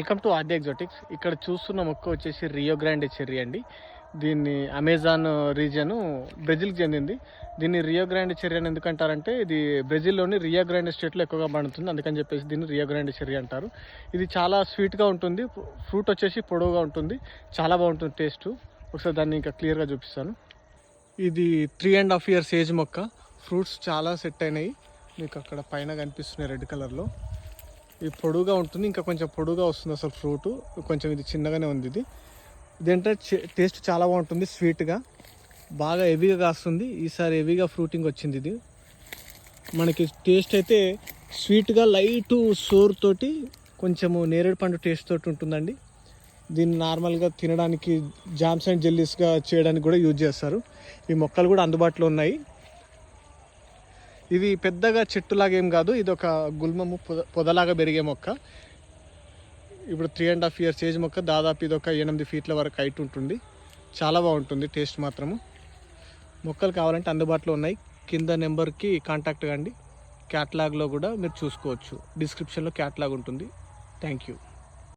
Welcome to ఆది Exotics ఇక్కడ చూస్తున్న మొక్క వచ్చేసి రియో గ్రాండే చెర్రీ అండి. దీన్ని అమెజాన్ రీజియన్ బ్రెజిల్కి చెందింది. దీన్ని రియో గ్రాండే చెర్రీ అని ఎందుకంటారంటే ఇది బ్రెజిల్లోని రియో గ్రాండ్ స్టేట్లో ఎక్కువగా పండుతుంది. అందుకని చెప్పేసి దీన్ని రియో గ్రాండే చెర్రీ అంటారు. ఇది చాలా స్వీట్గా ఉంటుంది. ఫ్రూట్ వచ్చేసి పొడవుగా ఉంటుంది. చాలా బాగుంటుంది టేస్ట్ ఒకసారి దాన్ని ఇంకా క్లియర్గా చూపిస్తాను. ఇది three and half years age మొక్క. ఫ్రూట్స్ చాలా సెట్ అయినాయి. మీకు అక్కడ పైన కనిపిస్తున్నాయి రెడ్ కలర్లో ఇది పొడుగా ఉంటుంది ఇంకా కొంచెం పొడుగా వస్తుంది అసలు ఫ్రూట్. కొంచెం ఇది చిన్నగానే ఉంది ఇది. ఇదేంటే టేస్ట్ చాలా బాగుంటుంది స్వీట్గా. బాగా హెవీగా కాస్తుంది. ఈసారి హెవీగా ఫ్రూటింగ్ వచ్చింది ఇది. మనకి టేస్ట్ అయితే స్వీట్గా లైట్ సోర్ తోటి కొంచెము నేరేడు పండు టేస్ట్ తోటి ఉంటుందండి. దీన్ని నార్మల్గా తినడానికి జామ్స్ అండ్ జెల్లీస్గా చేయడానికి కూడా యూజ్ చేస్తారు. ఈ మొక్కలు కూడా అందుబాటులో ఉన్నాయి. ఇది పెద్దగా చెట్టులాగేం ఏం కాదు ఇది ఒక గుల్మము పొద పొదలాగా పెరిగే మొక్క. ఇప్పుడు three and half years age మొక్క దాదాపు ఇది ఒక ఎనిమిది ఫీట్ల వరకు హైట్ ఉంటుంది. చాలా బాగుంటుంది టేస్ట్ మాత్రము. మొక్కలు కావాలంటే అందుబాటులో ఉన్నాయి. కింద నెంబర్కి కాంటాక్ట్ కండి. క్యాట్లాగ్లో కూడా మీరు చూసుకోవచ్చు. డిస్క్రిప్షన్లో క్యాట్లాగ్ ఉంటుంది. Thank you